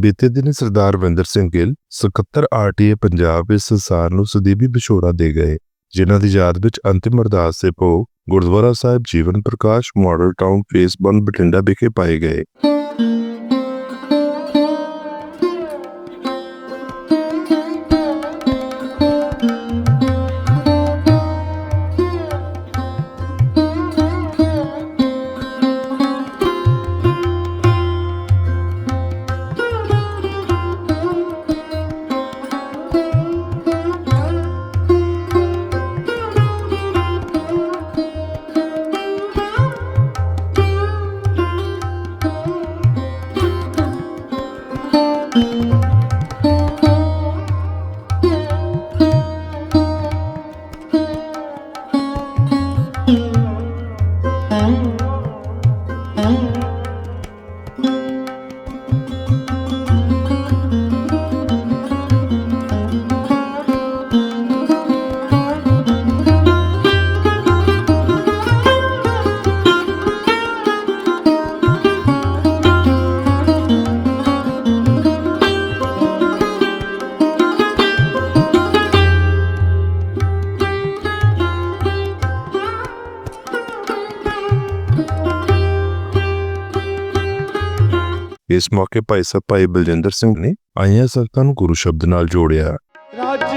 ਬੀਤੇ ਦਿਨ ਸਰਦਾਰ ਵਿੰਦਰ ਸਿੰਘ ਗਿੱਲ ਸਕੱਤਰ ਆਰਟੀਏ ਪੰਜਾਬ ਇਸ ਸੰਸਾਰ ਨੂੰ ਸਦੀਵੀ ਵਿਛੋੜਾ ਦੇ ਗਏ, ਜਿਨ੍ਹਾਂ ਦੀ ਯਾਦ ਵਿੱਚ ਅੰਤਿਮ ਅਰਦਾਸ ਦੇ ਭੋਗ Gurdwara Sahib Jeevan Prakash model town phase 1 Bathinda ਵਿਖੇ ਪਾਏ ਗਏ। ਇਸ ਮੌਕੇ ਭਾਈ ਸਾਹਿਬ, ਭਾਈ ਬਲਜਿੰਦਰ ਸਿੰਘ ਨੇ ਆਈਆਂ ਸੰਗਤਾਂ ਨੂੰ ਗੁਰੂ ਸ਼ਬਦ ਨਾਲ ਜੋੜਿਆ। ਰਾਜ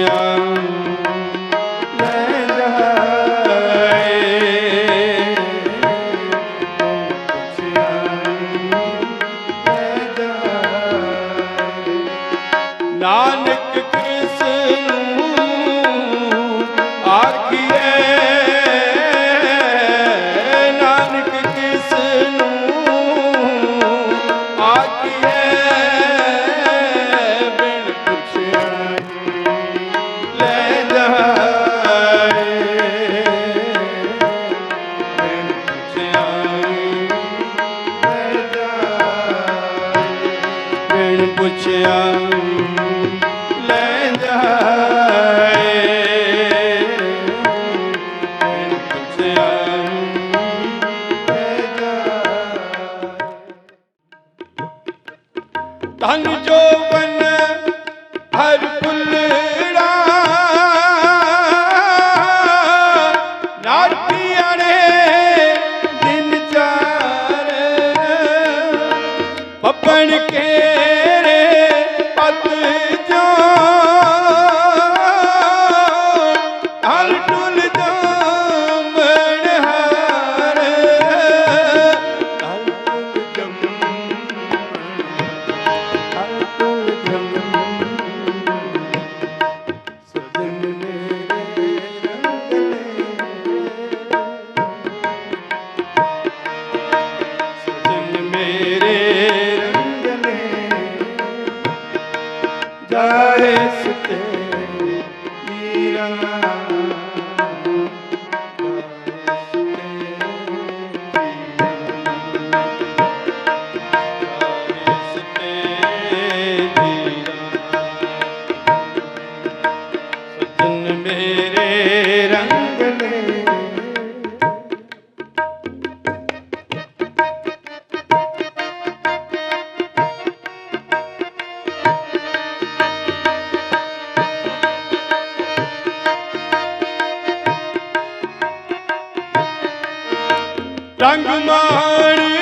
ਪੁੱਛਿਆ ਰੰਗ ਮਾਣ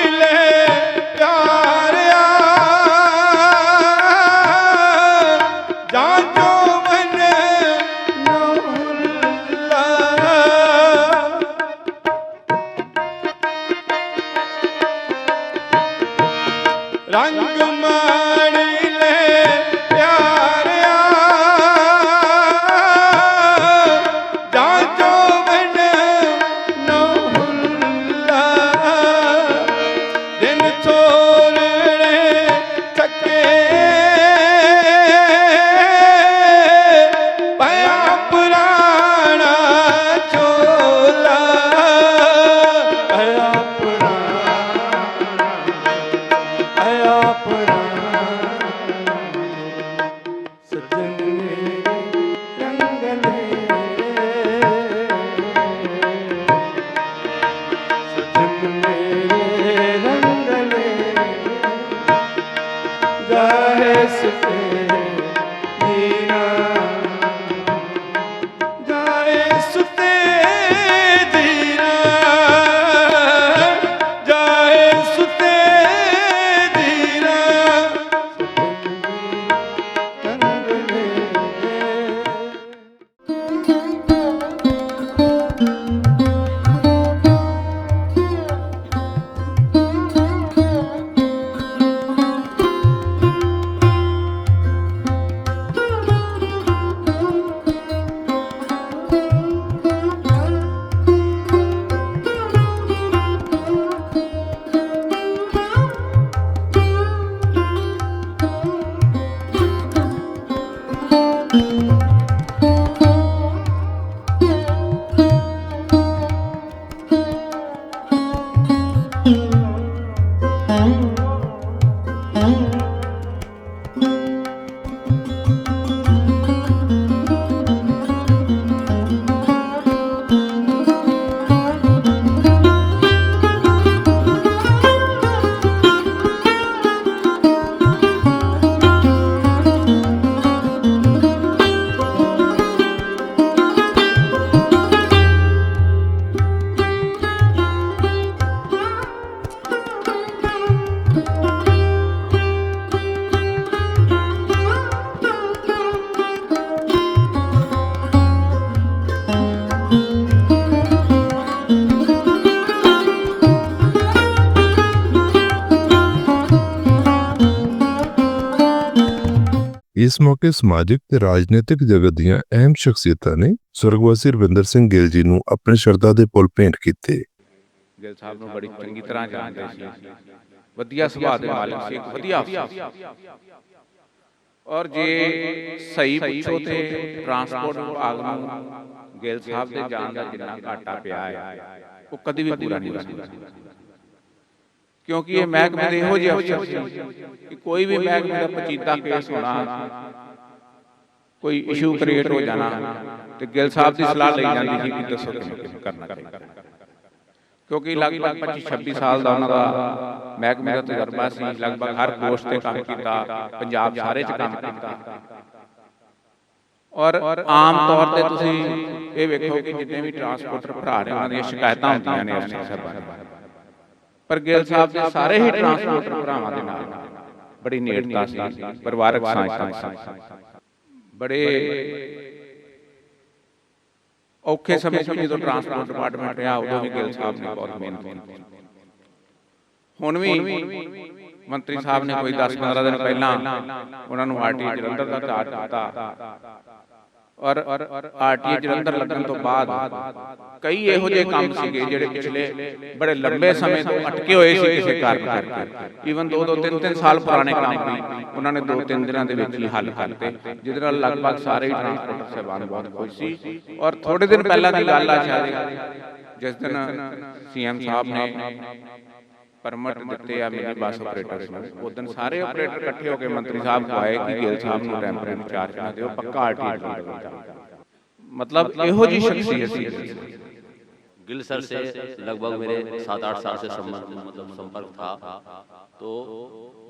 ਇਸ ਮੌਕੇ ਸਮਾਜਿਕ ਤੇ ਰਾਜਨੀਤਿਕ ਜਗਤ ਦੀਆਂ ਅਹਿਮ ਸ਼ਖਸੀਅਤਾਂ ਨੇ ਸਵਰਗਵਾਸੀ ਰਵਿੰਦਰ ਸਿੰਘ ਗਿੱਲ ਜੀ ਨੂੰ ਆਪਣੇ ਸ਼ਰਧਾ ਦੇ ਪੁੱਲ ਭੇਂਟ ਕੀਤੇ। ਗਿੱਲ ਸਾਹਿਬ ਨੂੰ ਬੜੀ ਚੰਗੀ ਤਰ੍ਹਾਂ ਜਾਣਦੇ ਸੀ। ਵਧੀਆ ਸੁਭਾਅ ਦੇ ਮਾਲਕ ਸੀ ਇੱਕ ਵਧੀਆ ਔਰ ਜੇ ਸਹੀ ਪੁੱਛੋ ਤੇ ਟਰਾਂਸਪੋਰਟ ਵਿਭਾਗ ਨੂੰ ਗਿੱਲ ਸਾਹਿਬ ਦੇ ਜਾਣ ਦਾ ਜਿੰਨਾ ਘਾਟਾ ਪਿਆ ਹੈ ਉਹ ਕਦੀ ਵੀ ਪੂਰਾ ਨਹੀਂ ਹੋ ਕਿਉਂਕਿ ਇਹ ਮਹਿਕਮੇ ਦੇ ਇਹੋ ਜਿਹੇ ਅਫਸਰ ਸੀ ਕਿ ਕੋਈ ਵੀ ਮਹਿਕਮੇ ਦਾ ਪਚੀਦਾ ਕੇਸ ਹੋਣਾ ਕੋਈ ਇਸ਼ੂ ਕ੍ਰੀਏਟ ਹੋ ਜਾਣਾ ਤੇ ਗਿੱਲ ਸਾਹਿਬ ਦੀ ਸਲਾਹ ਲਈ ਜਾਂਦੀ ਸੀ ਕਿ ਦੱਸੋ ਕਿਵੇਂ ਕਰਨਾ ਚਾਹੀਦਾ। ਕਿਉਂਕਿ ਲਗਭਗ 25 26 ਸਾਲ ਦਾ ਉਹਨਾਂ ਦਾ ਮਹਿਕਮੇ ਦਾ ਤਜਰਬਾ ਸੀ ਲਗਭਗ ਹਰ ਪੋਸਟ ਤੇ ਕੰਮ ਕੀਤਾ ਪੰਜਾਬ ਸਾਰੇ ਚ ਕੰਮ ਕੀਤਾ। ਔਰ ਆਮ ਤੌਰ ਤੇ ਤੁਸੀਂ ਇਹ ਵੇਖੋ ਕਿ ਜਿੰਨੇ ਵੀ ਟਰਾਂਸਪੋਰਟਰ ਭਰਾ ਨੇ ਉਹਨਾਂ ਦੀਆਂ ਸ਼ਿਕਾਇਤਾਂ ਹੁੰਦੀਆਂ ਨੇ ਅਫਸਰ ਸਾਹਿਬਾਨ ਪਰ ਗਿੱਲ ਸਾਹਿਬ ਦੇ ਸਾਰੇ ਹੀ ਟਰਾਂਸਪੋਰਟਰ ਭਰਾਵਾਂ ਦੇ ਨਾਲ। ਬੜੀ ਨੇੜਤਾ ਸੀ। ਪਰਿਵਾਰਕ ਸਾਂਝ ਸੀ ਬੜੇ ਔਖੇ ਸਮੇਂ 'ਚ ਜਦੋਂ ਟਰਾਂਸਪੋਰਟ ਡਿਪਾਰਟਮੈਂਟ ਰਿਹਾ ਉਦੋਂ ਵੀ ਗਿੱਲ ਸਾਹਿਬ ਨੇ ਬਹੁਤ ਮਿਹਨਤ ਕੀਤੀ। ਹੁਣ ਵੀ ਮੰਤਰੀ ਸਾਹਿਬ ਨੇ ਕੋਈ 10-15 ਦਿਨ ਪਹਿਲਾਂ ਉਹਨਾਂ ਨੂੰ ਆਰਟੀ ਜਲੰਧਰ ਦਾ ਚਾਰਜ ਦਿੱਤਾ। ਔਰ ਆਰਟੀ ਜਲੰਧਰ ਲੱਗਣ ਤੋਂ ਬਾਅਦ ਕਈ ਇਹੋ ਜਿਹੇ ਕੰਮ ਸੀਗੇ ਜਿਹੜੇ ਪਿਛਲੇ ਬੜੇ ਲੰਬੇ ਸਮੇਂ ਤੋਂ ਅਟਕੇ ਹੋਏ ਸੀ ਕਿਸੇ ਕਾਰਨ ਕਰਕੇ। ਈਵਨ 2-2 3-3 ਸਾਲ ਪੁਰਾਣੇ ਕੰਮ ਵੀ ਉਹਨਾਂ ਨੇ 2-3 ਦਿਨਾਂ ਦੇ ਵਿੱਚ ਹੀ ਹੱਲ ਕਰਤੇ, ਜਿਹਦੇ ਨਾਲ ਲਗਭਗ ਸਾਰੇ ਹੀ ਟਰਾਂਸਪੋਰਟ ਸੇਵਾਵਾਂ ਬਹੁਤ ਖੁਸ਼ ਸੀ। ਔਰ ਥੋੜੇ ਦਿਨ ਪਹਿਲਾਂ ਦੀ ਗੱਲ ਆ ਸ਼ਾਇਦ, ਜਿਸ ਦਿਨ ਸੀਐਮ ਸਾਹਿਬ ਨੇ ਪਰਮਿਟ ਦਿੱਤੇ ਆ ਮਿਨੀ ਬੱਸ ਆਪਰੇਟਰਸ ਨੂੰ ਉਦੋਂ ਸਾਰੇ ਆਪਰੇਟਰ ਇਕੱਠੇ ਹੋ ਕੇ ਮੰਤਰੀ ਸਾਹਿਬ ਕੋ ਆਏ ਕਿ ਗਿੱਲ ਸਾਹਿਬ ਨੂੰ ਟੈਂਪਰੇਰੀ ਚਾਰਜ ਨਾ ਦਿਓ ਪੱਕਾ ਆਰਟੀ ਮਤਲਬ ਇਹੋ ਜੀ ਸ਼ਖਸੀਅਤ ਸੀ गिल सर से लगभग मेरे सात आठ साल से संबंध मतलब संपर्क था तो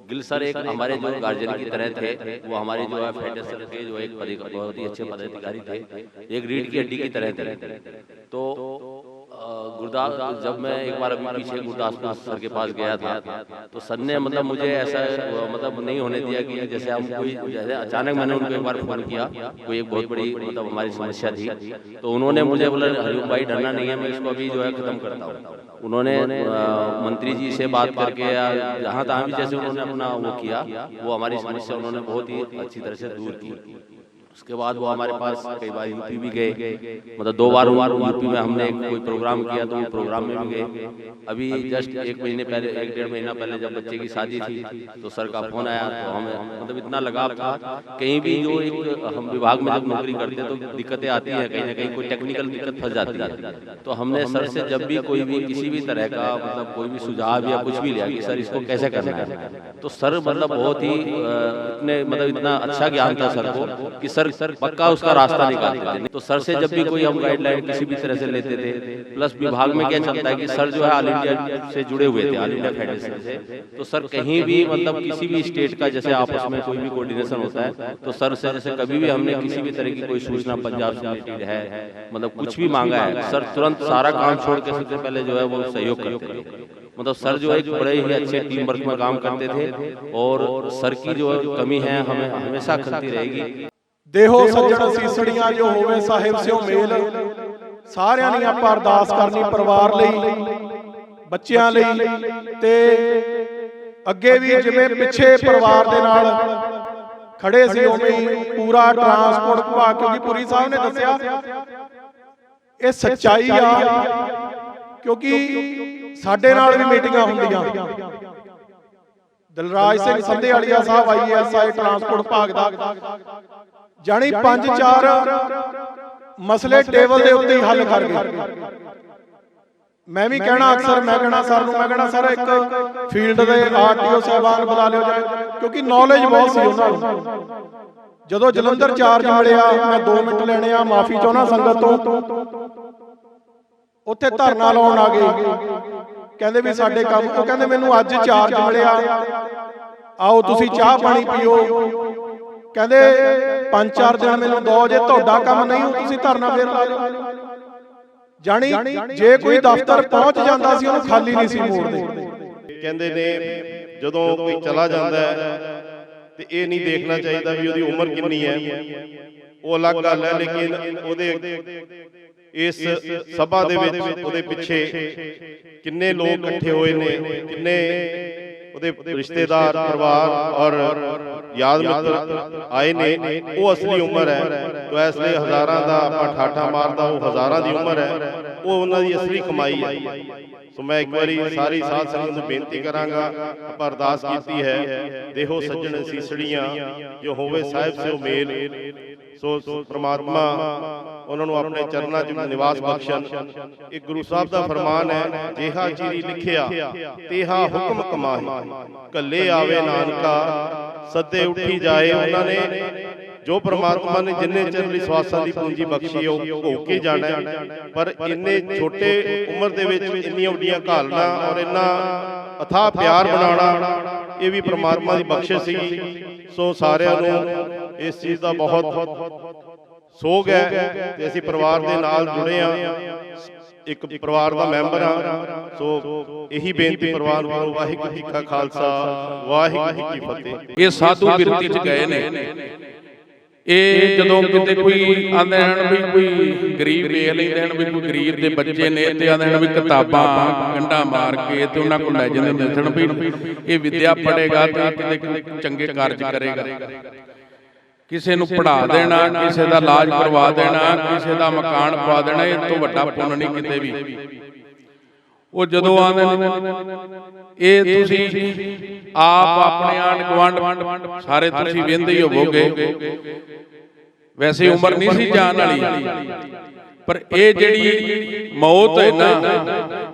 गिल सर एक हमारे जो गार्जियन की तरह थे वो हमारे जो है फेडरेशन के जो एक पदि- बहुत ही अच्छे पदाधिकारी थे एक रीढ़ की हड्डी की तरह थे तो अ, गुरदास, जब मैं एक बार पीछे गुरदासपुर सर के पास गया था तो सर ने मतलब मुझे ऐसा मतलब नहीं होने दिया कि जैसे हम कोई, जैसे अचानक मैंने उनको एक बार फ़ोन किया, कोई एक बहुत बड़ी मतलब हमारी समस्या थी तो उन्होंने मुझे बोला हरिओम भाई, डरना नहीं है, मैं इसको अभी जो है खत्म करता हूँ। उन्होंने मंत्री जी से बात करके, या जहाँ तहाँ भी जैसे उन्होंने अपना वो किया, वो हमारी समस्या उन्होंने बहुत ही अच्छी तरह से दूर की। उसके बाद वो हमारे पास कई बार यूपी भी गए। मतलब दो बार बार यूपी में हमने कोई प्रोग्राम किया तो वो प्रोग्राम में भी गए। अभी जस्ट एक महीने पहले एक डेढ़ महीना पहले जब बच्चे की शादी थी तो सर का फ़ोन आया तो हमें मतलब इतना लगाव था। कहीं भी जो एक हम विभाग में जब नौकरी करते तो दिक्कतें आती हैं कहीं ना कहीं कोई टेक्निकल दिक्कत फंस जाती है। तो हमने सर से जब भी कोई भी किसी भी तरह का मतलब कोई भी सुझाव या कुछ भी लिया कि सर इसको कैसे करना है तो सर मतलब बहुत ही इतने मतलब इतना अच्छा ज्ञान था सर को कि सर सर पक्का उसका रास्ता निकालते थे। तो सर से जब भी कोई हम गाइडलाइन किसी भी तरह से लेते थे प्लस विभाग में क्या चलता है कि सर जो है ऑल इंडिया से जुड़े हुए थे ऑल इंडिया फेडरेशन से। तो सर कहीं भी मतलब किसी भी स्टेट का जैसे आपस में कोई भी कोऑर्डिनेशन होता है तो सर से जैसे कभी भी हमने किसी भी तरह की कोई सूचना पंजाब से रिलेटेड है मतलब कुछ भी मांगा है सर तुरंत सारा काम छोड़ के सबसे पहले जो है वो सहयोग करते थे। मतलब सर जो है बड़े ही अच्छे टीम वर्क में काम करते थे और सर की जो कमी है हमें हमेशा खलती रहेगी। ਦੇਹੋ ਸੱਜਣ ਸੀਸੜੀਆਂ ਜੋ ਹੋਵੇ ਸਾਹਿਬ ਸਿਓ ਮੇਲ। ਸਾਰਿਆਂ ਨੇ ਆਪਾਂ ਅਰਦਾਸ ਕਰਨੀ ਪਰਿਵਾਰ ਲਈ ਬੱਚਿਆਂ ਲਈ ਤੇ ਅੱਗੇ ਵੀ ਜਿਵੇਂ ਪਿੱਛੇ ਪਰਿਵਾਰ ਦੇ ਨਾਲ ਖੜੇ ਸੀ ਉਵੇਂ ਹੀ ਪੂਰਾ ਟਰਾਂਸਪੋਰਟ ਵਿਭਾਗ ਕਿਉਂਕਿ ਪੁਰੀ ਸਾਹਿਬ ਨੇ ਦੱਸਿਆ। ਇਹ ਸੱਚਾਈ ਆ ਕਿਉਂਕਿ ਸਾਡੇ ਨਾਲ ਵੀ ਮੀਟਿੰਗਾਂ ਹੁੰਦੀਆਂ। ਦਲਰਾਜ ਸਿੰਘ ਸੰਧੇ ਵਾਲੀਆ ਸਾਹਿਬ ਆਈਐਸਆਈ ਟਰਾਂਸਪੋਰਟ ਵਿਭਾਗ ਦਾ। ਜਾਣੀ ਪੰਜ ਚਾਰ ਮਸਲੇ ਟੇਬਲ ਦੇ ਉੱਤੇ ਹੀ ਹੱਲ ਕਰ ਗਏ। ਮੈਂ ਵੀ ਕਹਿਣਾ ਅਕਸਰ ਮੈਂ ਕਹਿਣਾ ਸਰ ਨੂੰ ਮੈਂ ਕਹਿਣਾ ਸਰ ਇੱਕ ਫੀਲਡ ਦੇ ਆਰਟੀਓ ਸਾਹਿਬਾਨ ਬੁਲਾ ਲਿਓ ਜਾਏ ਕਿਉਂਕਿ ਨੌਲੇਜ ਬਹੁਤ ਸੀ ਉਹਨਾਂ ਨੂੰ। ਜਦੋਂ ਜਲੰਧਰ ਚਾਰਜ ਮਿਲਿਆ ਮੈਂ 2 ਮਿੰਟ ਲੈਣੇ ਆ ਮਾਫੀ ਚਾਹਣਾ ਸੰਗਤ ਤੋਂ। ਉੱਥੇ ਧਰਨਾ ਲਾਉਣ ਆ ਗਏ। ਕਹਿੰਦੇ ਵੀ ਸਾਡੇ ਕੰਮ ਉਹ ਕਹਿੰਦੇ ਮੈਨੂੰ ਅੱਜ ਚਾਰਜ ਮਿਲਿਆ। ਆਓ ਤੁਸੀਂ ਚਾਹ ਪਾਣੀ ਪੀਓ। ਕਹਿੰਦੇ ਪੰਜ ਚਾਰ ਦਿਨ ਮੈਨੂੰ ਦੋ ਜੇ ਤੁਹਾਡਾ ਕੰਮ ਨਹੀਂ ਹੋ ਤੁਸੀਂ ਧਰਨਾ ਫੇਰ ਲਾ ਲਓ ਜਾਣੀ ਜੇ ਕੋਈ ਦਫ਼ਤਰ ਪਹੁੰਚ ਜਾਂਦਾ ਸੀ ਉਹਨੂੰ ਖਾਲੀ ਨਹੀਂ ਸੀ ਮੋੜਦੇ। ਕਹਿੰਦੇ ਨੇ ਜਦੋਂ ਕੋਈ ਚਲਾ ਜਾਂਦਾ ਹੈ ਤੇ ਇਹ ਨਹੀਂ ਦੇਖਣਾ ਚਾਹੀਦਾ ਵੀ ਉਹਦੀ ਉਮਰ ਕਿੰਨੀ ਹੈ। ਉਹ ਅਲੱਗ ਗੱਲ ਹੈ ਲੇਕਿਨ ਉਹਦੇ ਇਸ ਸਭਾ ਦੇ ਵਿੱਚ ਉਹਦੇ ਪਿੱਛੇ ਕਿੰਨੇ ਲੋਕ ਇਕੱਠੇ ਹੋਏ ਨੇ ਕਿੰਨੇ ਉਹਦੇ ਰਿਸ਼ਤੇਦਾਰ ਪਰਿਵਾਰ ਔਰ ਯਾਦ ਮਿੱਤਰ ਆਏ ਨੇ। ਉਹ ਅਸਲੀ ਉਮਰ ਹੈ। ਤੋ ਇਸ ਲਈ ਹਜ਼ਾਰਾਂ ਦਾ ਆਪਾਂ ਠਾਠਾ ਮਾਰਦਾ ਉਹ ਹਜ਼ਾਰਾਂ ਦੀ ਉਮਰ ਹੈ। ਉਹ ਉਹਨਾਂ ਦੀ ਅਸਲੀ ਕਮਾਈ ਹੈ। ਸੋ ਮੈਂ ਇੱਕ ਵਾਰੀ ਸਾਰੀ ਸਾਧ ਸੰਗਤ ਨੂੰ ਬੇਨਤੀ ਕਰਾਂਗਾ। ਆਪਾਂ ਅਰਦਾਸ ਕੀਤੀ ਹੈ। ਦੇਹੋ ਸੱਜਣ ਸੀਸੜੀਆਂ ਜੋ ਹੋਵੇ ਸਾਹਿਬ ਸਿਓ ਮੇਲ ਸੋ ਪ੍ਰਮਾਤਮਾ ਉਹਨਾਂ ਨੂੰ ਆਪਣੇ ਚਰਨਾਂ 'ਚ ਨਿਵਾਸ ਬਖਸ਼ਣ। ਇਹ ਗੁਰੂ ਸਾਹਿਬ ਦਾ ਫਰਮਾਨ ਹੈ ਜਿਹਾ ਚੀਰੀ ਲਿਖਿਆ ਤੇਹਾ ਹੁਕਮ ਕਮਾਹੀ। ਕੱਲੇ ਆਵੇ ਨਾਨਕਾ ਸੱਦੇ ਉੱਠੀ ਜਾਏ ਉਹਨਾਂ ਨੇ। ਜੋ ਪ੍ਰਮਾਤਮਾ ਨੇ ਜਿੰਨੇ ਚਿਰ ਲਈ ਸਵਾਸਾਂ ਦੀ ਪੂੰਜੀ ਬਖਸ਼ੀ ਹੈ, ਉਹ ਭੋਗ ਕੇ ਜਾਣਾ ਪਰ ਇੰਨੇ ਛੋਟੇ ਉਮਰ ਦੇ ਵਿੱਚ ਇੰਨੀਆਂ ਵੱਡੀਆਂ ਘਾਲਣਾ ਔਰ ਇੰਨਾ ਅਥਾ ਪਿਆਰ ਬਣਾਉਣਾ ਇਹ ਵੀ ਪ੍ਰਮਾਤਮਾ ਦੀ ਬਖਸ਼ਿਸ਼ ਸੀ। ਸੋ ਸਾਰਿਆਂ ਨੂੰ ਇਸ ਚੀਜ਼ ਦਾ ਬਹੁਤ ਸੋਗ ਹੈ ਤੇ ਅਸੀਂ ਪਰਿਵਾਰ ਦੇ ਨਾਲ ਜੁੜੇ ਆ ਇੱਕ ਪਰਿਵਾਰ ਦਾ ਮੈਂਬਰ ਆ ਸੋ ਇਹੀ ਬੇਨਤੀ ਪਰਿਵਾਰ ਨੂੰ, ਵਾਹਿਗੁਰੂ ਜੀ ਕਾ ਖਾਲਸਾ, ਵਾਹਿਗੁਰੂ ਜੀ ਕੀ ਫਤਿਹ। ਇਹ ਸਾਧੂ ਬਿਰਤੀ ਚ ਗਏ ਨੇ। ਇਹ ਜਦੋਂ ਕਿਤੇ ਕੋਈ ਆਂਦੇ ਹਨ ਵੀ ਕੋਈ ਗਰੀਬ ਵੇਖ ਲੈਂਦੇ ਹਨ ਵੀ ਕੋਈ ਗਰੀਬ ਦੇ ਬੱਚੇ ਨੇ ਤੇ ਆਂਦੇ ਹਨ ਵੀ ਕਿਤਾਬਾਂ ਗੰਡਾ ਮਾਰ ਕੇ ਤੇ ਉਹਨਾਂ ਕੋਲ ਲੈ ਜਾਂਦੇ ਹੁੰਦੇ ਸਨ ਵੀ ਇਹ ਵਿਦਿਆ ਪੜੇਗਾ ਤੇ ਕਿਤੇ ਚੰਗੇ ਕਾਰਜ ਕਰੇਗਾ। ਕਿਸੇ ਨੂੰ ਪੜਾ ਦੇਣਾ ਕਿਸੇ ਦਾ ਇਲਾਜ ਕਰਵਾ ਦੇਣਾ ਕਿਸੇ ਦਾ ਮਕਾਨ ਪਵਾ ਦੇਣਾ ਇਹ ਤੋਂ ਵੱਡਾ ਪੁੰਨ ਨਹੀਂ ਕਿਤੇ ਵੀ। ਉਹ ਜਦੋਂ ਆਉਂਦੇ ਨੇ ਇਹ ਤੁਸੀਂ ਆਪ ਆਪਣੇ ਆਂਢ ਗੁਆਂਢ ਸਾਰੇ ਤੁਸੀਂ ਵੇਂਦੇ ਹੀ ਹੋਵੋਗੇ। ਵੈਸੇ ਉਮਰ ਨਹੀਂ ਸੀ ਜਾਣ ਵਾਲੀ। ਪਰ ਇਹ ਜਿਹੜੀ ਮੌਤ ਹੈ ਨਾ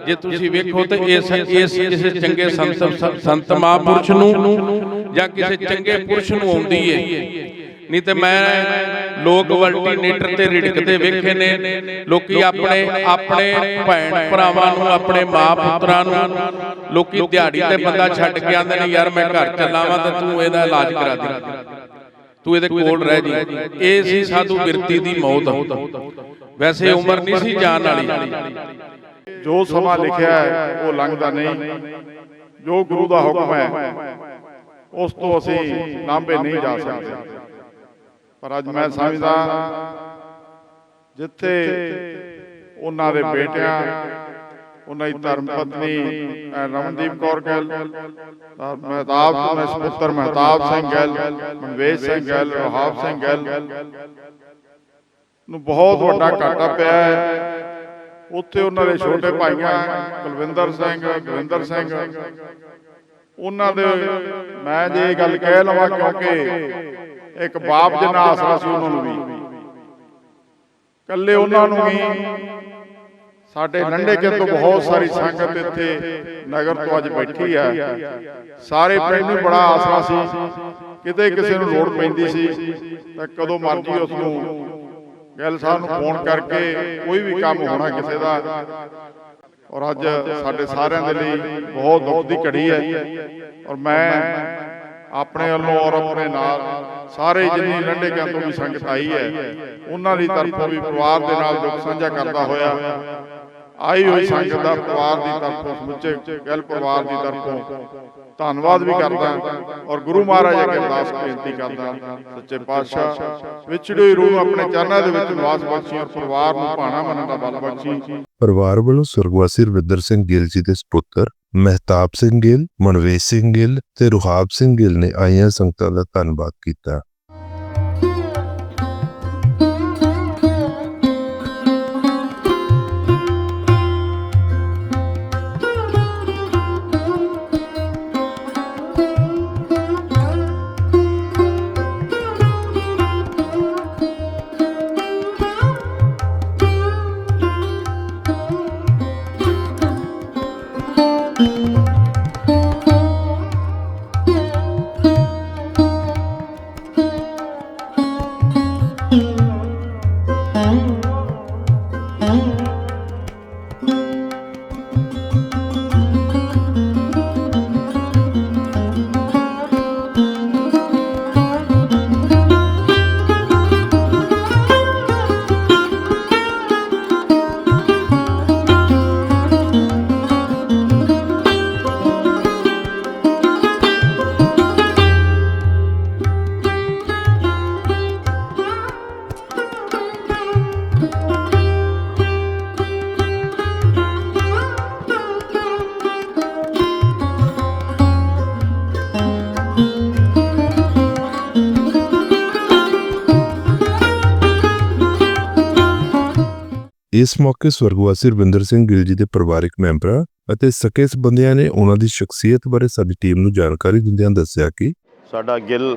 ਜੇ ਤੁਸੀਂ ਵੇਖੋ ਤੇ ਇਸ ਇਸ ਕਿਸੇ ਚੰਗੇ ਸੰਤ ਸੰਤ ਮਹਾਂਪੁਰਸ਼ ਨੂੰ ਜਾਂ ਕਿਸੇ ਚੰਗੇ ਪੁਰਸ਼ ਨੂੰ ਆਉਂਦੀ ਹੈ ਨਹੀਂ ਤੇ ਮੈਂ ਲੋਕ ਵਲਟੀਨੇਟਰ ਤੇ ਰਿੜਕਦੇ ਵੇਖੇ ਨੇ। ਲੋਕੀ ਆਪਣੇ ਆਪਣੇ ਭੈਣ ਭਰਾਵਾਂ ਨੂੰ, ਆਪਣੇ ਮਾਂ ਪੁੱਤਰਾਂ ਨੂੰ, ਲੋਕੀ ਦਿਹਾੜੀ ਤੇ ਬੰਦਾ ਛੱਡ ਕੇ ਆਉਂਦੇ ਨੇ, ਯਾਰ ਮੈਂ ਘਰ ਚੱਲਾਂ ਤੇ ਤੂੰ ਇਹਦਾ ਇਲਾਜ ਕਰਾ ਦੇ। ਤੂੰ ਇਹਦੇ ਕੋਲ ਰਹਿ ਜੀ। ਇਹ ਸੀ ਸਾਧੂ ਬਿਰਤੀ ਦੀ ਮੌਤ। ਵੈਸੇ ਉਮਰ ਨਹੀਂ ਸੀ ਜਾਣ ਵਾਲੀ। ਜੋ ਸਮਾਂ ਲਿਖਿਆ ਹੈ, ਉਹ ਲੰਘਦਾ ਨਹੀਂ। ਜੋ ਗੁਰੂ ਦਾ ਹੁਕਮ ਹੈ, ਉਸ ਤੋਂ ਅਸੀਂ ਲਾਂਭੇ ਨਹੀਂ ਜਾ ਸਕਦੇ। ਪਰ ਅੱਜ ਮੈਂ ਸਮਝਦਾ ਜਿੱਥੇ ਉਹਨਾਂ ਦੇ ਬੇਟਿਆਂ, ਉਹਨਾਂ ਦੀ ਧਰਮ ਪਤਨੀ ਰਮਨਦੀਪ ਕੌਰ ਗਿੱਲ ਮਹਿਤਾਬ ਮੈਂ ਸੁਪੁੱਤਰ ਮਹਿਤਾਬ ਸਿੰਘ ਗਿੱਲ, ਮਨਵੇਸ਼ ਸਿੰਘ ਗਿੱਲ, ਰਹਾਬ ਸਿੰਘ ਗਿੱਲ ਨੂੰ ਬਹੁਤ ਵੱਡਾ ਘਾਟਾ ਪਿਆ ਹੈ। ਉੱਥੇ ਉਹਨਾਂ ਦੇ ਛੋਟੇ ਭਾਈਆਂ ਕੁਲਵਿੰਦਰ ਸਿੰਘ, ਗੁਰਿੰਦਰ ਸਿੰਘ, ਉਹਨਾਂ ਦੇ ਮੈਂ ਜੇ ਇਹ ਗੱਲ ਕਹਿ ਲਵਾਂ ਕਿਉਂਕਿ ਇੱਕ ਬਾਪ ਜਿੰਨਾ ਆਸਰਾ ਸੀ ਉਹਨਾਂ ਨੂੰ ਵੀ। ਕੱਲੇ ਉਹਨਾਂ ਨੂੰ ਵੀ ਸਾਡੇ ਨੰਡੇ ਕੇ ਤੋਂ ਬਹੁਤ ਸਾਰੀ ਸੰਗਤ ਇੱਥੇ ਨਗਰ ਤੋਂ ਅੱਜ ਬੈਠੀ ਹੈ ਸਾਰੇ ਪਿੰਡ ਨੂੰ ਬੜਾ ਆਸਰਾ ਸੀ। ਕਿਤੇ ਕਿਸੇ ਨੂੰ ਲੋੜ ਪੈਂਦੀ ਸੀ ਤਾਂ ਕਦੋਂ ਮਰਜ਼ੀ ਉਸ ਨੂੰ ਗਿੱਲ ਸਾਹਿਬ ਨੂੰ ਫੋਨ ਕਰਕੇ ਕੋਈ ਵੀ ਕੰਮ ਹੋਣਾ ਕਿਸੇ ਦਾ। ਔਰ ਅੱਜ ਸਾਡੇ ਸਾਰਿਆਂ ਦੇ ਲਈ ਬਹੁਤ ਦੁੱਖ ਦੀ ਘੜੀ ਹੈ। ਔਰ ਮੈਂ ਆਪਣੇ ਵੱਲੋਂ ਔਰ ਆਪਣੇ ਨਾਲ ਸਾਰੇ ਜਿੰਨੀ ਲੰਡੇ ਕਿਆਂ ਤੋਂ ਵੀ ਸੰਗਤ ਆਈ ਹੈ। ਉਹਨਾਂ ਦੀ ਤਰਫੋਂ ਵੀ ਪਰਿਵਾਰ ਦੇ ਨਾਲ ਦੁੱਖ ਸਾਂਝਾ ਕਰਦਾ ਹੋਇਆ। ਆਈ ਹੋਈ ਸੰਗਤ ਦਾ ਪਰਿਵਾਰ ਦੀ ਤਰਫੋਂ ਸਮੁੱਚੇ ਗਿੱਲ ਪਰਿਵਾਰ ਦੀ ਤਰਫੋਂ ਧੰਨਵਾਦ ਵੀ ਕਰਦਾ ਔਰ ਗੁਰੂ ਮਹਾਰਾਜ ਅੱਗੇ ਅਰਦਾਸ ਬੇਨਤੀ ਕਰਦਾ। ਸੱਚੇ ਪਾਤਸ਼ਾਹ ਵਿਛੜੀ ਰੂਹ ਆਪਣੇ ਚਰਨਾਂ ਦੇ ਵਿੱਚ ਨਿਵਾਸ ਬਖਸ਼ੀ ਔਰ ਪਰਿਵਾਰ ਨੂੰ ਭਾਣਾ ਮੰਨਣ ਦਾ ਬਲ ਬਖਸ਼ੀ। ਪਰਿਵਾਰ ਵੱਲੋਂ ਸੁਰਗਵਾਸੀ ਰਵਿੰਦਰ ਸਿੰਘ ਗਿੱਲ ਜੀ ਦੇ ਸੁਪੁੱਤਰ, ਮਹਿਤਾਬ ਸਿੰਘ ਗਿੱਲ, ਮਨਵੇਸ਼ ਸਿੰਘ ਗਿੱਲ ਤੇ ਰੁਹਾਬ ਸਿੰਘ ਗਿੱਲ ਨੇ ਆਈਆਂ ਸੰਗਤਾਂ ਦਾ ਧੰਨਵਾਦ ਕੀਤਾ। ਇਸ ਮੌਕੇ ਸਵਰਗਵਾਸੀ ਰਵਿੰਦਰ ਸਿੰਘ ਗਿੱਲ ਜੀ ਦੇ ਪਰਿਵਾਰਕ ਮੈਂਬਰਾਂ ਅਤੇ ਸਕੇ ਸਬੰਧੀਆਂ ਨੇ ਉਹਨਾਂ ਦੀ ਸ਼ਖਸੀਅਤ ਬਾਰੇ ਸਾਡੀ ਟੀਮ ਨੂੰ ਜਾਣਕਾਰੀ ਦਿੰਦਿਆਂ ਦੱਸਿਆ ਕਿ ਸਾਡਾ ਗਿੱਲ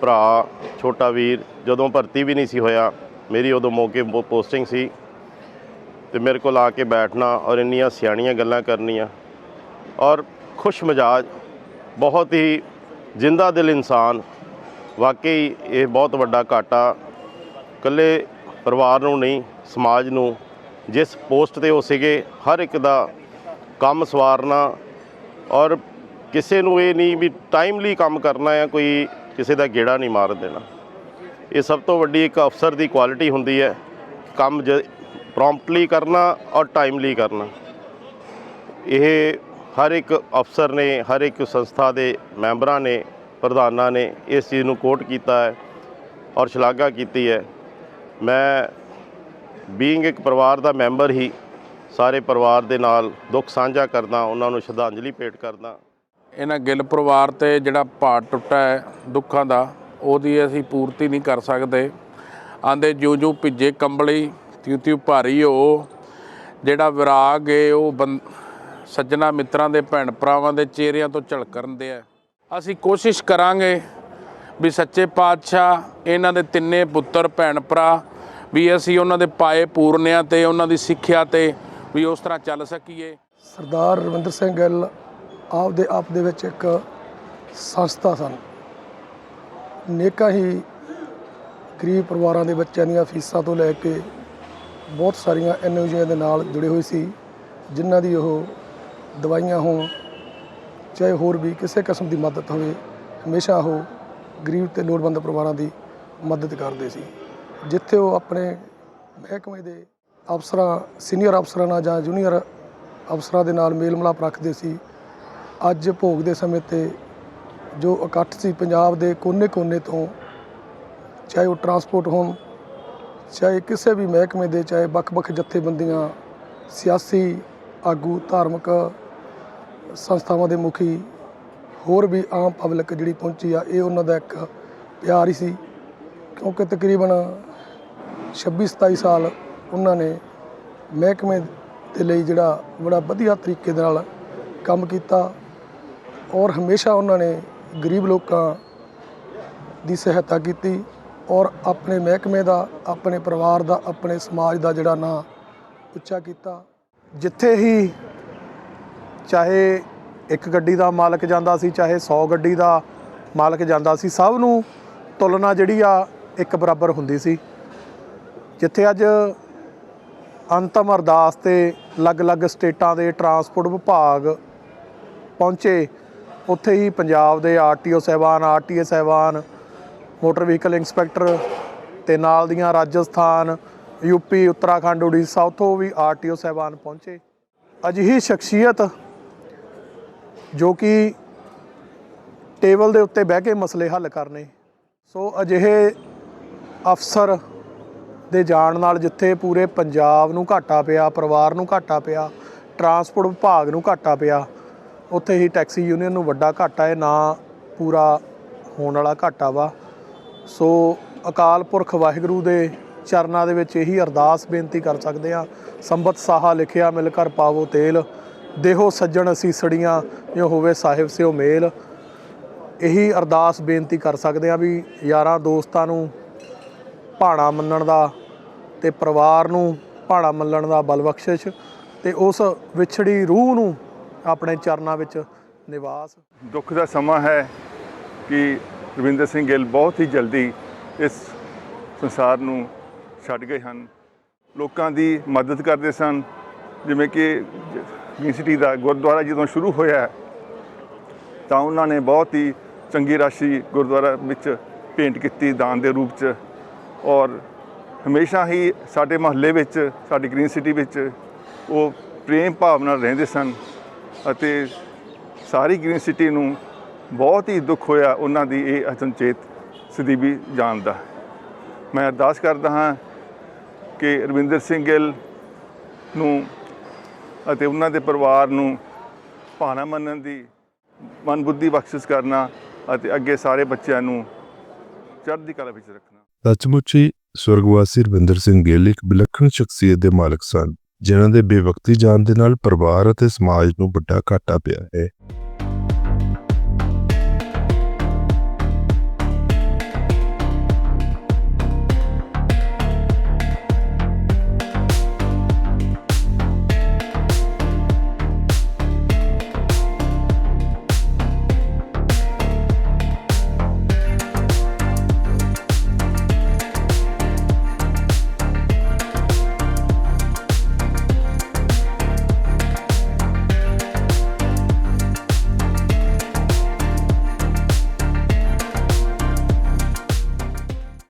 ਭਰਾ, ਛੋਟਾ ਵੀਰ, ਜਦੋਂ ਭਰਤੀ ਵੀ ਨਹੀਂ ਸੀ ਹੋਇਆ, ਮੇਰੀ ਉਦੋਂ ਮੌਕੇ ਪੋ- ਪੋਸਟਿੰਗ ਸੀ ਤੇ ਮੇਰੇ ਕੋਲ ਆ ਕੇ ਬੈਠਣਾ ਔਰ ਇੰਨੀਆਂ ਸਿਆਣੀਆਂ ਗੱਲਾਂ ਕਰਨੀਆਂ ਔਰ ਖੁਸ਼ ਮਜਾਜ, ਬਹੁਤ ਹੀ ਜਿੰਦਾ ਦਿਲ ਇਨਸਾਨ, ਵਾਕਈ ਇਹ ਬਹੁਤ ਵੱਡਾ ਘਾਟਾ, ਇਕੱਲੇ ਪਰਿਵਾਰ ਨੂੰ ਨਹੀਂ, ਸਮਾਜ ਨੂੰ ਜਿਸ ਪੋਸਟ ਤੇ ਉਹ ਸੀਗੇ, ਹਰ ਇੱਕ ਦਾ ਕੰਮ ਸਵਾਰਨਾ ਔਰ ਕਿਸੇ ਨੂੰ ਇਹ ਨਹੀਂ ਵੀ ਟਾਈਮਲੀ ਕੰਮ ਕਰਨਾ ਹੈ ਕੋਈ ਕਿਸੇ ਦਾ ਗੇੜਾ ਨਹੀਂ ਮਾਰ ਦੇਣਾ। ਇਹ ਸਭ ਤੋਂ ਵੱਡੀ ਇੱਕ ਅਫਸਰ ਦੀ ਕੁਆਲਿਟੀ ਹੁੰਦੀ ਹੈ, ਕੰਮ ਜ ਪ੍ਰੋਮਪਟਲੀ ਕਰਨਾ ਔਰ ਟਾਈਮਲੀ ਕਰਨਾ। ਇਹ ਹਰ ਇੱਕ ਅਫਸਰ ਨੇ, ਹਰ ਇੱਕ ਸੰਸਥਾ ਦੇ ਮੈਂਬਰਾਂ ਨੇ, ਪ੍ਰਧਾਨਾਂ ਨੇ ਇਸ ਚੀਜ਼ ਨੂੰ ਕੋਟ ਕੀਤਾ ਹੈ ਔਰ ਸ਼ਲਾਘਾ ਕੀਤੀ ਹੈ। ਮੈਂ ਬੀਇੰਗ ਇੱਕ ਪਰਿਵਾਰ ਦਾ ਮੈਂਬਰ ਹੀ ਸਾਰੇ ਪਰਿਵਾਰ ਦੇ ਨਾਲ ਦੁੱਖ ਸਾਂਝਾ ਕਰਦਾ, ਉਹਨਾਂ ਨੂੰ ਸ਼ਰਧਾਂਜਲੀ ਭੇਟ ਕਰਦਾ। ਇਹਨਾਂ ਗਿੱਲ ਪਰਿਵਾਰ ਤੇ ਜਿਹੜਾ ਭਾਰ ਟੁੱਟਾ ਹੈ ਦੁੱਖਾਂ ਦਾ, ਉਹਦੀ ਅਸੀਂ ਪੂਰਤੀ ਨਹੀਂ ਕਰ ਸਕਦੇ। ਆਂਦੇ ਜਿਉਂ ਜਿਉਂ ਭਿੱਜੇ ਕੰਬਲੀ ਤਿਉ ਤਿਉ ਭਾਰੀ ਹੋ, ਜਿਹੜਾ ਵਿਰਾਗ ਏ, ਉਹ ਬੰ- ਸੱਜਣਾ ਮਿੱਤਰਾਂ ਦੇ ਭੈਣ ਭਰਾਵਾਂ ਦੇ ਚਿਹਰਿਆਂ ਤੋਂ ਝਲਕਣ ਦੇ ਆ ਅਸੀਂ ਕੋਸ਼ਿਸ਼ ਕਰਾਂਗੇ ਵੀ ਸੱਚੇ ਪਾਤਸ਼ਾਹ, ਇਹਨਾਂ ਦੇ ਤਿੰਨੇ ਪੁੱਤਰ, ਭੈਣ ਭਰਾ ਵੀ ਅਸੀਂ ਉਹਨਾਂ ਦੇ ਪਾਏ ਪੂਰਨਿਆਂ ਤੇ, ਉਹਨਾਂ ਦੀ ਸਿੱਖਿਆ ਤੇ ਵੀ ਉਸ ਤਰ੍ਹਾਂ ਚੱਲ ਸਕੀਏ। ਸਰਦਾਰ ਰਵਿੰਦਰ ਸਿੰਘ ਗਿੱਲ ਆਪ ਦੇ ਆਪ ਦੇ ਵਿੱਚ ਇੱਕ ਸੰਸਥਾ ਸਨ। ਨੇਕਾਂ ਹੀ ਗਰੀਬ ਪਰਿਵਾਰਾਂ ਦੇ ਬੱਚਿਆਂ ਦੀਆਂ ਫੀਸਾਂ ਤੋਂ ਲੈ ਕੇ ਬਹੁਤ ਸਾਰੀਆਂ ਐਨਜੀਓ ਦੇ ਨਾਲ ਜੁੜੇ ਹੋਏ ਸੀ, ਜਿਨ੍ਹਾਂ ਦੀ ਉਹ ਦਵਾਈਆਂ ਹੋਣ, ਚਾਹੇ ਹੋਰ ਵੀ ਕਿਸੇ ਕਿਸਮ ਦੀ ਮਦਦ ਹੋਵੇ, ਹਮੇਸ਼ਾ ਉਹ ਗਰੀਬ ਤੇ ਲੋੜਵੰਦ ਪਰਿਵਾਰਾਂ ਦੀ ਮਦਦ ਕਰਦੇ ਸੀ। ਜਿੱਥੇ ਉਹ ਆਪਣੇ ਮਹਿਕਮੇ ਦੇ ਅਫਸਰਾਂ, ਸੀਨੀਅਰ ਅਫਸਰਾਂ ਨਾਲ ਜਾਂ ਜੂਨੀਅਰ ਅਫਸਰਾਂ ਦੇ ਨਾਲ ਮੇਲ ਮਿਲਾਪ ਰੱਖਦੇ ਸੀ। ਅੱਜ ਭੋਗ ਦੇ ਸਮੇਂ ਤੇ ਜੋ ਇਕੱਠ ਸੀ ਪੰਜਾਬ ਦੇ ਕੋਨੇ-ਕੋਨੇ ਤੋਂ, ਚਾਹੇ ਉਹ ਟਰਾਂਸਪੋਰਟ ਹੋਣ, ਚਾਹੇ ਕਿਸੇ ਵੀ ਮਹਿਕਮੇ ਦੇ, ਚਾਹੇ ਵੱਖ-ਵੱਖ ਜਥੇਬੰਦੀਆਂ, ਸਿਆਸੀ, ਆਗੂ, ਧਾਰਮਿਕ ਸੰਸਥਾਵਾਂ ਦੇ ਮੁਖੀ, ਹੋਰ ਵੀ ਆਮ ਪਬਲਿਕ ਜਿਹੜੀ ਪਹੁੰਚੀ ਆ, ਇਹ ਉਹਨਾਂ ਦਾ ਇੱਕ ਪਿਆਰ ਹੀ ਸੀ। ਕਿਉਂਕਿ ਤਕਰੀਬਨ 26 27 ਸਾਲ ਉਹਨਾਂ ਨੇ ਮਹਿਕਮੇ ਦੇ ਲਈ ਜਿਹੜਾ ਬੜਾ ਵਧੀਆ ਤਰੀਕੇ ਦੇ ਨਾਲ ਕੰਮ ਕੀਤਾ ਔਰ ਹਮੇਸ਼ਾ ਉਹਨਾਂ ਨੇ ਗਰੀਬ ਲੋਕਾਂ ਦੀ ਸਹਾਇਤਾ ਕੀਤੀ ਔਰ ਆਪਣੇ ਮਹਿਕਮੇ ਦਾ, ਆਪਣੇ ਪਰਿਵਾਰ ਦਾ, ਆਪਣੇ ਸਮਾਜ ਦਾ ਜਿਹੜਾ ਨਾਂ ਉੱਚਾ ਕੀਤਾ। ਜਿੱਥੇ ਹੀ ਚਾਹੇ ਇੱਕ ਗੱਡੀ ਦਾ ਮਾਲਕ ਜਾਂਦਾ ਸੀ, ਚਾਹੇ 100 ਗੱਡੀ ਦਾ ਮਾਲਕ ਜਾਂਦਾ ਸੀ, ਸਭ ਨੂੰ ਤੁਲਨਾ ਜਿਹੜੀ ਆ ਇੱਕ ਬਰਾਬਰ ਹੁੰਦੀ ਸੀ। ਜਿੱਥੇ ਅੱਜ ਅੰਤਮ ਅਰਦਾਸ ਤੇ ਅਲੱਗ-ਅਲੱਗ ਸਟੇਟਾਂ ਦੇ ਟਰਾਂਸਪੋਰਟ ਵਿਭਾਗ ਪਹੁੰਚੇ। ਉੱਥੇ ਹੀ ਪੰਜਾਬ ਦੇ ਆਰਟੀਓ ਸਾਹਿਬਾਨ, ਆਰਟੀਏ ਸਾਹਿਬਾਨ, ਮੋਟਰ ਵਹੀਕਲ ਇੰਸਪੈਕਟਰ ਤੇ ਨਾਲ ਦੀਆਂ ਰਾਜਸਥਾਨ, ਯੂਪੀ, ਉੱਤਰਾਖੰਡ, ਉੜੀਸਾ, ਉੱਥੋਂ ਵੀ ਆਰਟੀਓ ਸਾਹਿਬਾਨ ਪਹੁੰਚੇ। ਅਜਿਹੀ ਸ਼ਖਸੀਅਤ ਜੋ ਕਿ ਟੇਬਲ ਦੇ ਉੱਤੇ ਬਹਿ ਕੇ ਮਸਲੇ ਹੱਲ ਕਰਨੇ। ਸੋ ਅਜਿਹੇ ਅਫਸਰ ਦੇ ਜਾਣ ਨਾਲ ਜਿੱਥੇ ਪੂਰੇ ਪੰਜਾਬ ਨੂੰ ਘਾਟਾ ਪਿਆ, ਪਰਿਵਾਰ ਨੂੰ ਘਾਟਾ ਪਿਆ ਟਰਾਂਸਪੋਰਟ ਵਿਭਾਗ ਨੂੰ ਘਾਟਾ ਪਿਆ, ਉੱਥੇ ਹੀ ਟੈਕਸੀ ਯੂਨੀਅਨ ਨੂੰ ਵੱਡਾ ਘਾਟਾ ਹੈ, ਨਾ ਪੂਰਾ ਹੋਣ ਵਾਲਾ ਘਾਟਾ ਵਾ। ਸੋ ਅਕਾਲ ਪੁਰਖ ਵਾਹਿਗੁਰੂ ਦੇ ਚਰਨਾਂ ਦੇ ਵਿੱਚ ਇਹੀ ਅਰਦਾਸ ਬੇਨਤੀ ਕਰ ਸਕਦੇ ਆ ਸੰਬਤ ਸਾਹਾ ਲਿਖਿਆ ਮਿਲ ਕਰ ਪਾਵੋ ਤੇਲ, ਦੇਹੋ ਸੱਜਣ ਅਸੀਂ ਸੜੀਆਂ ਜੋ ਹੋਵੇ ਸਾਹਿਬ ਸਿਓ ਮੇਲ। ਇਹੀ ਅਰਦਾਸ ਬੇਨਤੀ ਕਰ ਸਕਦੇ ਆ ਵੀ ਯਾਰਾਂ ਦੋਸਤਾਂ ਨੂੰ ਭਾਣਾ ਮੰਨਣ ਦਾ ਤੇ ਪਰਿਵਾਰ ਨੂੰ ਭਾਣਾ ਮੰਨਣ ਦਾ ਬਲ ਬਖਸ਼ਿਸ਼ ਤੇ ਉਸ ਵਿਛੜੀ ਰੂਹ ਨੂੰ ਆਪਣੇ ਚਰਨਾਂ ਵਿੱਚ ਨਿਵਾਸ। ਦੁੱਖ ਦਾ ਸਮਾਂ ਹੈ ਕਿ ਰਵਿੰਦਰ ਸਿੰਘ ਗਿੱਲ ਬਹੁਤ ਹੀ ਜਲਦੀ ਇਸ ਸੰਸਾਰ ਨੂੰ ਛੱਡ ਗਏ ਹਨ। ਲੋਕਾਂ ਦੀ ਮਦਦ ਕਰਦੇ ਸਨ। ਜਿਵੇਂ ਕਿ ਯੂਨੀਵਰਸਿਟੀ ਦਾ ਗੁਰਦੁਆਰਾ ਜਦੋਂ ਸ਼ੁਰੂ ਹੋਇਆ ਤਾਂ ਉਹਨਾਂ ਨੇ ਬਹੁਤ ਹੀ ਚੰਗੀ ਰਾਸ਼ੀ ਗੁਰਦੁਆਰਾ ਵਿੱਚ ਭੇਂਟ ਕੀਤੀ, ਦਾਨ ਦੇ ਰੂਪ 'ਚ। ਔਰ ਹਮੇਸ਼ਾ ਹੀ ਸਾਡੇ ਮਹੱਲੇ ਵਿੱਚ, ਸਾਡੀ ਗ੍ਰੀਨ ਸਿਟੀ ਵਿੱਚ ਉਹ ਪ੍ਰੇਮ ਭਾਵ ਨਾਲ ਰਹਿੰਦੇ ਸਨ ਅਤੇ ਸਾਰੀ ਗ੍ਰੀਨ ਸਿਟੀ ਨੂੰ ਬਹੁਤ ਹੀ ਦੁੱਖ ਹੋਇਆ ਉਹਨਾਂ ਦੀ ਇਹ ਅਚਨਚੇਤ ਸਦੀਵੀ ਜਾਣ ਦਾ। ਮੈਂ ਅਰਦਾਸ ਕਰਦਾ ਹਾਂ ਕਿ ਰਵਿੰਦਰ ਸਿੰਘ ਗਿੱਲ ਨੂੰ ਅਤੇ ਉਹਨਾਂ ਦੇ ਪਰਿਵਾਰ ਨੂੰ ਭਾਣਾ ਮੰਨਣ ਦੀ ਮਨ ਬੁੱਧੀ ਬਖਸ਼ਿਸ਼ ਕਰਨਾ ਅਤੇ ਅੱਗੇ ਸਾਰੇ ਬੱਚਿਆਂ ਨੂੰ ਚੜ੍ਹਦੀ ਕਲਾ ਵਿੱਚ ਰੱਖਣਾ। ਸੱਚਮੁੱਚ ਹੀ ਸਵਰਗਵਾਸੀ ਰਵਿੰਦਰ ਸਿੰਘ ਗਿੱਲ ਇੱਕ ਵਿਲੱਖਣ ਸ਼ਖਸੀਅਤ ਦੇ ਮਾਲਕ ਸਨ, ਜਿਨ੍ਹਾਂ ਦੇ ਬੇਵਕਤੀ ਜਾਣ ਦੇ ਨਾਲ ਪਰਿਵਾਰ ਅਤੇ ਸਮਾਜ ਨੂੰ ਵੱਡਾ ਘਾਟਾ ਪਿਆ ਹੈ।